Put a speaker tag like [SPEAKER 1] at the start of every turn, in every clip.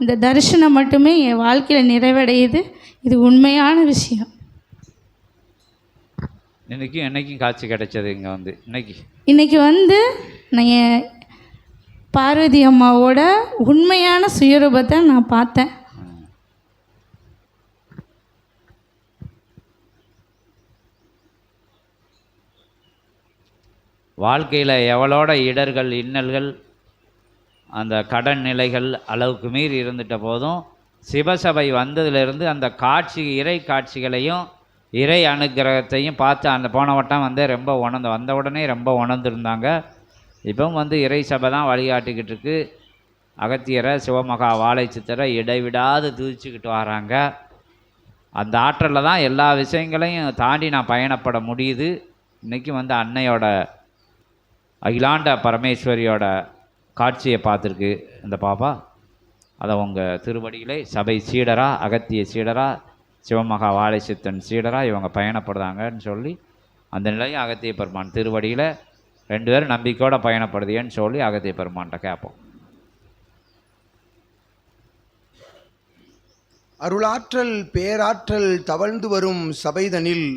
[SPEAKER 1] இந்த தரிசனம் மட்டுமே என் வாழ்க்கையில் நிறைவடையுது. இது உண்மையான விஷயம்.
[SPEAKER 2] இன்னைக்கும் என்னைக்கும் காட்சி கிடைச்சது இங்கே வந்து. இன்னைக்கு.
[SPEAKER 1] இன்னைக்கு வந்து நான் என் பார்வதி அம்மாவோட உண்மையான சுயரூபத்தை நான் பார்த்தேன்.
[SPEAKER 2] வாழ்க்கையில் எவளோட இடர்கள் இன்னல்கள் அந்த கடன் நிலைகள் அளவுக்கு மீறி இருந்துட்ட போதும் சிவசபை வந்ததிலிருந்து அந்த காட்சி இறை காட்சிகளையும் இறை அனுக்கிரகத்தையும் பார்த்து அந்த போன வட்டம் வந்து ரொம்ப உணர்ந்து வந்த உடனே ரொம்ப உணர்ந்துருந்தாங்க. இப்போவும் வந்து இறை சபை தான் வழிகாட்டிக்கிட்டு இருக்கு. அகத்தியரை சிவமகா வாழை சித்தரை இடைவிடாது துதிச்சுக்கிட்டு வராங்க. அந்த ஆற்றலில் தான் எல்லா விஷயங்களையும் தாண்டி நான் பயணப்பட முடியுது. இன்றைக்கி வந்து அன்னையோட அகிலாண்ட பரமேஸ்வரியோட காட்சியை பார்த்துருக்கு இந்த பாப்பா அதை உங்கள் திருவடியிலே சபை சீடரா அகத்திய சீடரா சிவமகா வாழை சித்தன் சீடரா இவங்க பயணப்படுறாங்கன்னு சொல்லி அந்த நிலையும் அகத்திய பெருமான் திருவடியில் ரெண்டு பேரும் நம்பிக்கையோடு பயணப்படுதியேன்னு சொல்லி அகத்திய பெருமான்கிட்ட கேட்போம்.
[SPEAKER 3] அருளாற்றல் பேராற்றல் தவழ்ந்து வரும் சபைதனில்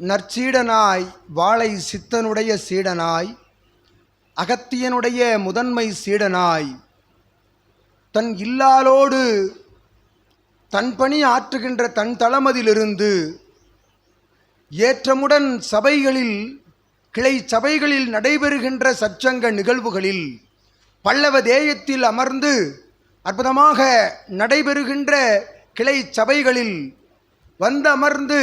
[SPEAKER 3] நற்சீடனாய் வாழை சித்தனுடைய சீடனாய் அகத்தியனுடைய முதன்மை சீடனாய் தன் இல்லாலோடு தன் பணி ஆற்றுகின்ற தன் தளமதிலிருந்து ஏற்றமுடன் சபைகளில் கிளை சபைகளில் நடைபெறுகின்ற சச்சங்க நிகழ்வுகளில் பல்லவ தேயத்தில் அமர்ந்து அற்புதமாக நடைபெறுகின்ற கிளை சபைகளில் வந்து அமர்ந்து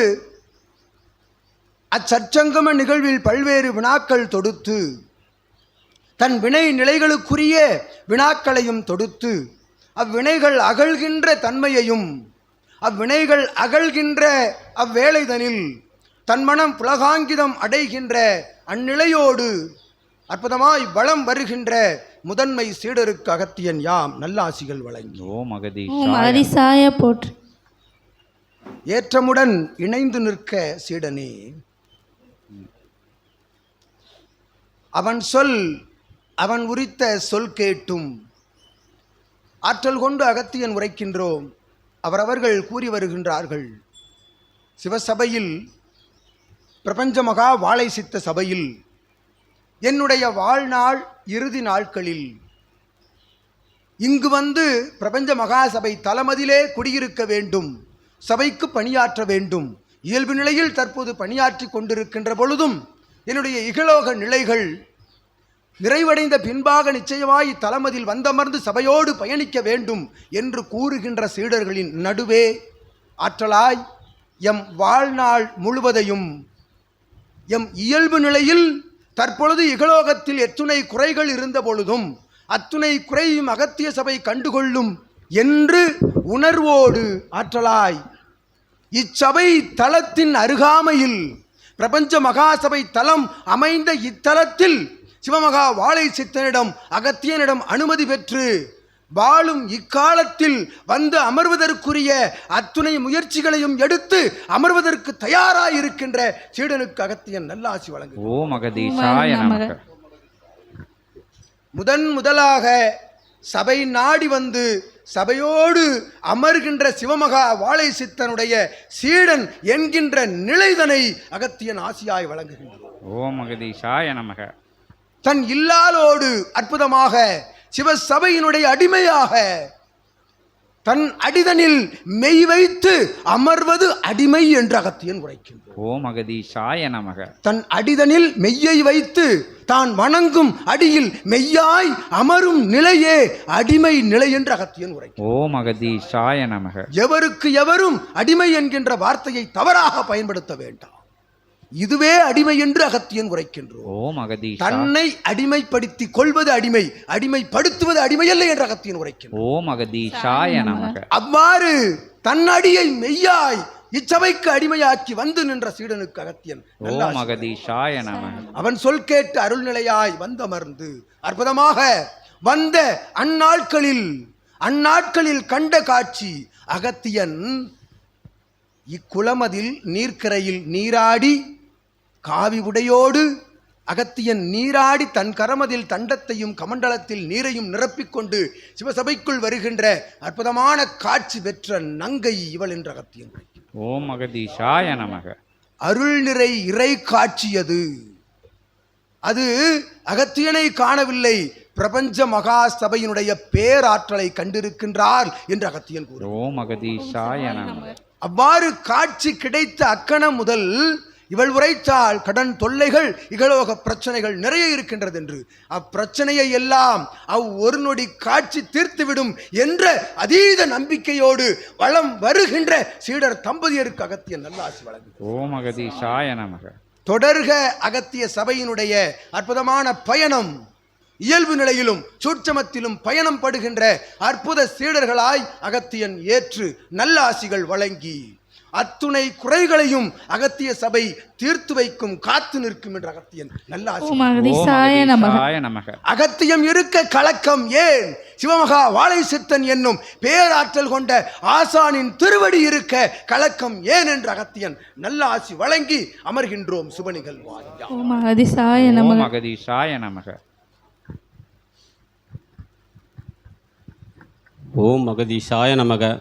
[SPEAKER 3] அச்சற்சங்கம நிகழ்வில் பல்வேறு வினாக்கள் தொடுத்து தன் வினை நிலைகளுக்குரிய வினாக்களையும் தொடுத்து அவ்வினைகள் அகழ்கின்ற தன்மையையும் அவ்வினைகள் அகழ்கின்ற அவ்வேளைதனில் தன் மனம் புலகாங்கிதம் அடைகின்ற அந்நிலையோடு அற்புதமாய் வளம் வருகின்ற முதன்மை சீடருக்கு அகத்தியன் யாம் நல்லாசிகள் வழங்கி.
[SPEAKER 2] ஓம் அகதி
[SPEAKER 1] ஓம் அதிசாய போற்று.
[SPEAKER 3] ஏற்றமுடன் இணைந்து நிற்க சீடனே. அவன் சொல் அவன் உரித்த சொல் கேட்டும். ஆற்றல் கொண்டு அகத்தியன் உரைக்கின்றோம். அவரவர்கள் கூறி வருகின்றார்கள். சிவசபையில் பிரபஞ்ச மகா வாழை சித்த சபையில் என்னுடைய வாழ்நாள் இறுதி நாட்களில். இங்கு வந்து பிரபஞ்ச மகாசபை தலமதிலே குடியிருக்க வேண்டும். சபைக்கு பணியாற்ற வேண்டும். இயல்பு நிலையில் தற்போது பணியாற்றி கொண்டிருக்கின்ற பொழுதும் என்னுடைய இகலோக நிலைகள் நிறைவடைந்த பின்பாக நிச்சயமாய் தலமதில் வந்தமர்ந்து சபையோடு பயணிக்க வேண்டும் என்று கூறுகின்ற சீடர்களின் நடுவே ஆற்றலாய் எம் வாழ்நாள் முழுவதையும் எம் இயல்பு நிலையில் தற்பொழுது இகலோகத்தில் எத்துணை குறைகள் இருந்த பொழுதும் அத்துணை குறையும் அகத்திய சபை கண்டுகொள்ளும் என்று உணர்வோடு ஆற்றலாய் இச்சபை தலத்தின் அருகாமையில் பிரபஞ்ச மகாசபை தலம் அமைந்த இத்தலத்தில் சிவமகா வாழை சித்தனிடம் அகத்தியனிடம் அனுமதி பெற்று வாழும் இக்காலத்தில் வந்து அமர்வதற்குரிய அத்துணை முயற்சிகளையும் எடுத்து அமர்வதற்கு தயாராயிருக்கின்ற சீடனுக்கு அகத்தியன் நல்லாசி வழங்கு
[SPEAKER 2] ஓம் அகதீஷாய நமக.
[SPEAKER 3] முதன் முதலாக சபை நாடி வந்து சபையோடு அமர்கின்ற சிவமகா வாழை சித்தனுடைய சீடன் என்கின்ற நிலைதனை அகத்தியன் ஆசியாய் வழங்குகின்றார்
[SPEAKER 2] ஓம் அகதீஷாய நமக.
[SPEAKER 3] தன் இல்லாலோடு அற்புதமாக சிவசபையினுடைய அடிமையாக தன் அடிதனில் மெய் வைத்து அமர்வது அடிமை என்று அகத்தியன் உரைக்கின்றார்
[SPEAKER 2] ஓம் அகதீஷாய நமக.
[SPEAKER 3] தன் அடிதனில் மெய்யை வைத்து தான் வணங்கும் அடியில் மெய்யாய் அமரும் நிலையே அடிமை நிலை என்று அகத்தியன் உரைக்கிறார்
[SPEAKER 2] ஓம் அகதீஷாய நமக.
[SPEAKER 3] எவருக்கு எவரும் அடிமை என்கின்ற வார்த்தையை தவறாக பயன்படுத்த வேண்டாம். இதுவே அடிமை என்று அகத்தியன் உரைக்கின்றோம். தன்னை அடிமைப்படுத்தி கொள்வது அடிமை அடிமைப்படுத்துவது அடிமை அல்ல என்று அகத்தியன் உரைக்கின்றோம்
[SPEAKER 2] ஓம் அகதீஷாய நமக.
[SPEAKER 3] அவ்வாறு தன் அடியை மெய்யாய் இச்சபைக்கு அடிமையாக்கி வந்து நின்ற சீடனுக்கு அகத்தியன் நல்ல
[SPEAKER 2] ஓம் அகதீஷாய நமக.
[SPEAKER 3] அவன் சொல் கேட்டு அருள்நிலையாய் வந்தமர்ந்து அற்புதமாக வந்த அந்நாட்களில் அந்நாட்களில் கண்ட காட்சி அகத்தியன் இக்குளமதில் நீர்க்கரையில் நீராடி காவி உடையோடு அகத்தியன் நீராடி தன் கரமதில் தண்டத்தையும் கமண்டலத்தில் நீரையும் நிரப்பிக்கொண்டு சிவசபைக்குள் வருகின்ற அற்புதமான காட்சி பெற்ற நங்கை இவள் என்ற அகத்தியன்
[SPEAKER 2] ஓம் அகதீஷாய நமக.
[SPEAKER 3] அருள் நிறை இறை காட்சியது அது. அகத்தியனை காணவில்லை. பிரபஞ்ச மகா சபையினுடைய பேராற்றலை கண்டிருக்கின்றார் என்று அகத்தியன் கூறுகிறார்
[SPEAKER 2] ஓம் அகதீஷாய நமக.
[SPEAKER 3] அவ்வாறு காட்சி கிடைத்த அக்கணம் முதல் இவள் உரைத்தால் கடன் தொல்லைகள் இகலோக பிரச்சனைகள் நிறைய இருக்கின்றது என்று. அப்பிரச்சனையை எல்லாம் அவ் ஒரு நொடி காட்சி தீர்த்துவிடும் என்ற அதீத நம்பிக்கையோடு வளம் வருகின்ற சீடர் தம்பதியருக்கு அகத்திய நல்லாசி வழங்கு
[SPEAKER 2] ஓம் அகதீஷாய நமக.
[SPEAKER 3] தொடர்க அகத்திய சபையினுடைய அற்புதமான பயணம். இயல்பு நிலையிலும் சூட்சமத்திலும் பயணம் படுகின்ற அற்புத சீடர்களாய் அகத்தியன் ஏற்று நல்லாசிகள் வழங்கி. அத்துணை குறைகளையும் அகத்திய சபை தீர்த்து வைக்கும் காத்து நிற்கும் என்ற அகத்தியன்.
[SPEAKER 1] நமக.
[SPEAKER 3] அகத்தியம் இருக்க கலக்கம் ஏன்? சிவமகா வாழை சித்தன் என்னும் பேராற்றல் கொண்ட ஆசானின் திருவடி இருக்க கலக்கம் ஏன் என்ற அகத்தியன் நல்ல ஆசி வழங்கி அமர்கின்றோம் சுபனிகள்
[SPEAKER 2] நமக.
[SPEAKER 4] ஓம் மகதீஷாய நமக.